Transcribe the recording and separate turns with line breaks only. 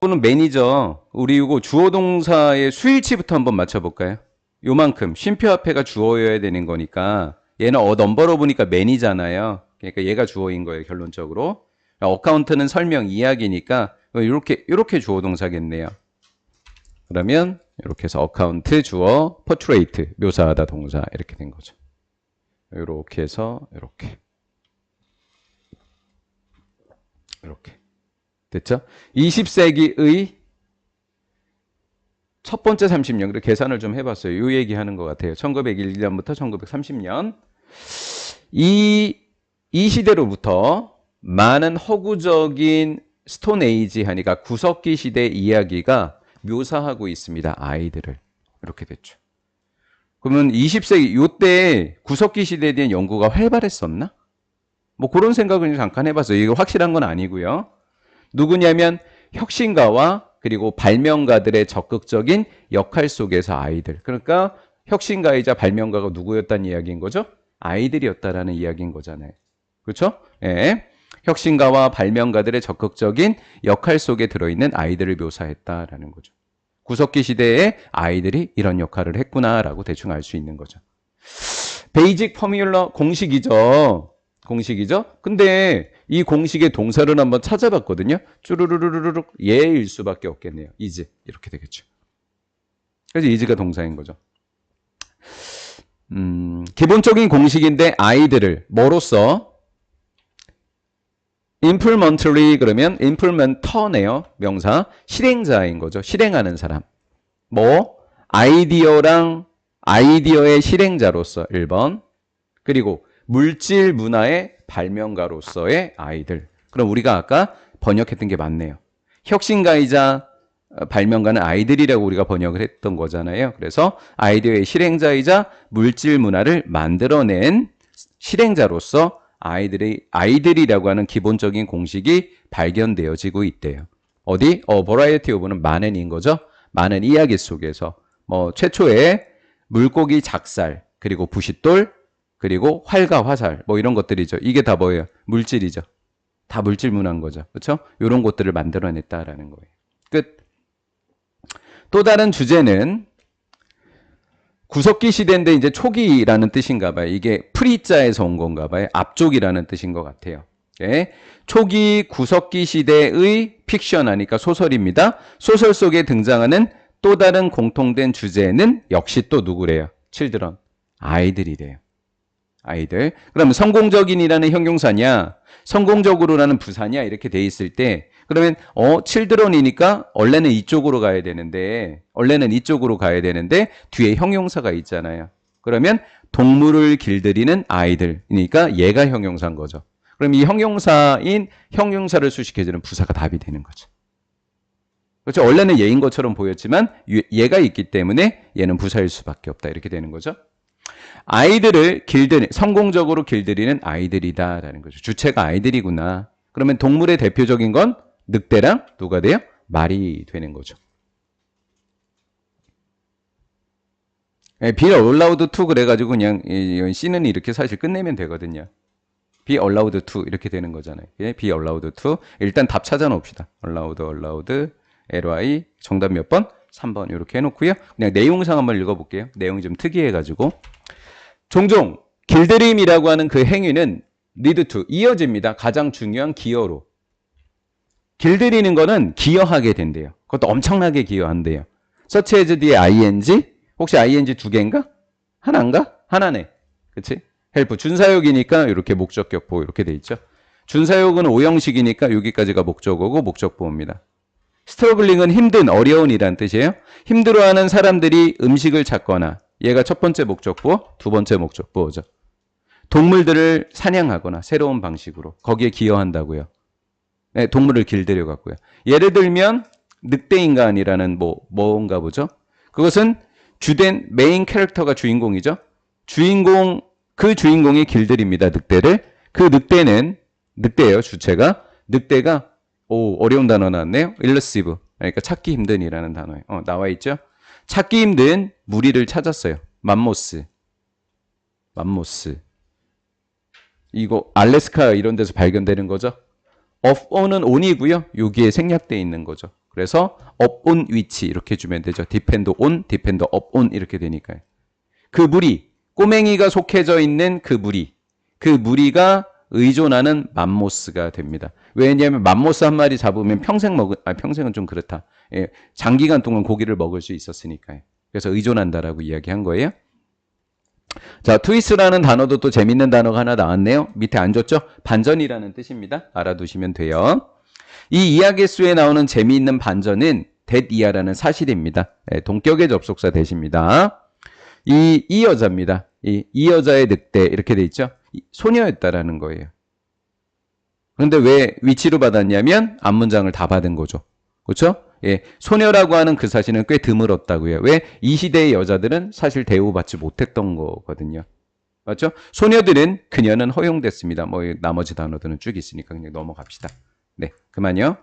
또는 매니저 우리 이거 주어 동사의 수일치부터 한번 맞춰볼까요? 요만큼 쉼표 앞에가 주어여야 되는 거니까 얘는 어 넘버로 보니까 매니잖아요. 그러니까 얘가 주어인 거예요 결론적으로. 어카운트는 설명 이야기니까 이렇게 이렇게 주어 동사겠네요. 그러면 이렇게 해서 어카운트 주어 포트레이트 묘사하다 동사 이렇게 된 거죠. 이렇게 해서 이렇게 이렇게 됐죠? 20세기의 첫 번째 30년, 그래 계산을 좀 해봤어요. 이 얘기 하는 것 같아요. 1901년부터 1930년. 이, 이 시대로부터 많은 허구적인 스톤 에이지 하니까 구석기 시대 이야기가 묘사하고 있습니다. 아이들을. 이렇게 됐죠. 그러면 20세기, 요때 구석기 시대에 대한 연구가 활발했었나? 뭐 그런 생각을 잠깐 해봤어요. 이거 확실한 건 아니고요. 누구냐면 혁신가와 그리고 발명가들의 적극적인 역할 속에서 아이들. 그러니까 혁신가이자 발명가가 누구였다는 이야기인 거죠? 아이들이었다라는 이야기인 거잖아요. 그렇죠? 예. 혁신가와 발명가들의 적극적인 역할 속에 들어있는 아이들을 묘사했다라는 거죠. 구석기 시대에 아이들이 이런 역할을 했구나라고 대충 알 수 있는 거죠. 베이직 퍼뮬러 공식이죠. 공식이죠. 근데 이 공식의 동사를 한번 찾아봤거든요. 쭈루루루루룩 예일 수밖에 없겠네요. 이즈 이렇게 되겠죠. 그래서 이즈가 동사인 거죠. 음, 기본적인 공식인데 아이들을 뭐로써 implementary 그러면 implementane요. 명사 실행자인 거죠. 실행하는 사람. 뭐 아이디어랑 아이디어의 실행자로서 1번 그리고 물질 문화의 발명가로서의 아이들. 그럼 우리가 아까 번역했던 게 맞네요. 혁신가이자 어, 발명가는 아이들이라고 우리가 번역을 했던 거잖아요. 그래서 아이디어의 실행자이자 물질 문화를 만들어낸 실행자로서 아이들이 아이들이라고 하는 기본적인 공식이 발견되어지고 있대요. 어디? 어, 버라이어티 오브는 많은 인 거죠. 많은 이야기 속에서 뭐 최초의 물고기 작살 그리고 부싯돌 그리고 활과 화살 뭐 이런 것들이죠. 이게 다 뭐예요? 물질이죠. 다 물질 문화인 거죠. 그렇죠? 이런 것들을 만들어냈다라는 거예요. 끝. 또 다른 주제는 구석기 시대인데 이제 초기라는 뜻인가 봐요. 이게 프리자에서 온 건가 봐요. 앞쪽이라는 뜻인 것 같아요. 예. 초기 구석기 시대의 픽션 하니까 소설입니다. 소설 속에 등장하는 또 다른 공통된 주제는 역시 또 누구래요? 칠드런. 아이들이래요. 아이들. 그러면 성공적인이라는 형용사냐, 성공적으로라는 부사냐 이렇게 돼 있을 때 그러면 어 칠드런이니까 원래는 이쪽으로 가야 되는데 원래는 이쪽으로 가야 되는데 뒤에 형용사가 있잖아요. 그러면 동물을 길들이는 아이들이니까 얘가 형용사인 거죠. 그럼 이 형용사인 형용사를 수식해주는 부사가 답이 되는 거죠. 그렇죠? 원래는 얘인 것처럼 보였지만 얘가 있기 때문에 얘는 부사일 수밖에 없다 이렇게 되는 거죠. 아이들을 길들이 성공적으로 길들이는 아이들이다라는 거죠. 주체가 아이들이구나. 그러면 동물의 대표적인 건 늑대랑 누가 돼요? 말이 되는 거죠. 비 allowed to 그래가지고 그냥 C는 이렇게 사실 끝내면 되거든요. be allowed to 이렇게 되는 거잖아요. 예, be allowed to 일단 답 찾아 놓읍시다. allowed, allowed, ly 정답 몇 번? 3번 이렇게 해놓고요. 그냥 내용상 한번 읽어볼게요. 내용이 좀 특이해가지고 종종 길들임이라고 하는 그 행위는 need to 이어집니다. 가장 중요한 기여로 길들이는 거는 기여하게 된대요. 그것도 엄청나게 기여한대요. as 뒤에 ing 혹시 ing 두 개인가? 하나인가? 하나네. 그치? 헬프 준사역이니까 이렇게 목적격보 이렇게 돼 있죠. 준사역은 오형식이니까 여기까지가 목적어고 목적보입니다. 스트러글링은 힘든, 어려운 이란 뜻이에요. 힘들어하는 사람들이 음식을 찾거나 얘가 첫 번째 목적보, 두 번째 목적보죠. 동물들을 사냥하거나 새로운 방식으로 거기에 기여한다고요. 네, 동물을 길들여 갖고요. 예를 들면 늑대 인간이라는 뭐 뭔가 보죠. 그것은 주된 메인 캐릭터가 주인공이죠. 주인공 그 주인공이 길들입니다. 늑대를 그 늑대는 늑대예요. 주체가 늑대가 오 어려운 단어 나왔네요. 일러시브 그러니까 찾기 힘든이라는 단어에 어, 나와 있죠. 찾기 힘든 무리를 찾았어요. 맘모스 맘모스 이거 알래스카 이런 데서 발견되는 거죠. on은 on이고요. 여기에 생략되어 있는 거죠. 그래서 on 위치 이렇게 주면 되죠. on, depend up on 이렇게 되니까요. 그 무리, 꼬맹이가 속해져 있는 그 무리, 그 무리가 의존하는 맘모스가 됩니다. 왜냐하면 맘모스 한 마리 잡으면 평생 먹은, 아 평생은 좀 그렇다. 예, 장기간 동안 고기를 먹을 수 있었으니까요. 그래서 의존한다라고 이야기한 거예요. 자, 트위스라는 단어도 또 재밌는 단어가 하나 나왔네요. 밑에 안 줬죠? 반전이라는 뜻입니다. 알아두시면 돼요. 이 이야기수에 나오는 재미있는 반전은 이하라는 사실입니다. 예, 동격의 접속사 대십니다. 이, 이 여자입니다. 이, 이 여자의 늑대 이렇게 돼 있죠? 이- 소녀였다라는 거예요. 그런데 왜 위치로 받았냐면 앞문장을 다 받은 거죠. 그렇죠? 예, 소녀라고 하는 그 사실은 꽤 드물었다고요. 왜? 이 시대의 여자들은 사실 대우받지 못했던 거거든요. 맞죠? 소녀들은 그녀는 허용됐습니다. 뭐 나머지 단어들은 쭉 있으니까 그냥 넘어갑시다. 네, 그만요.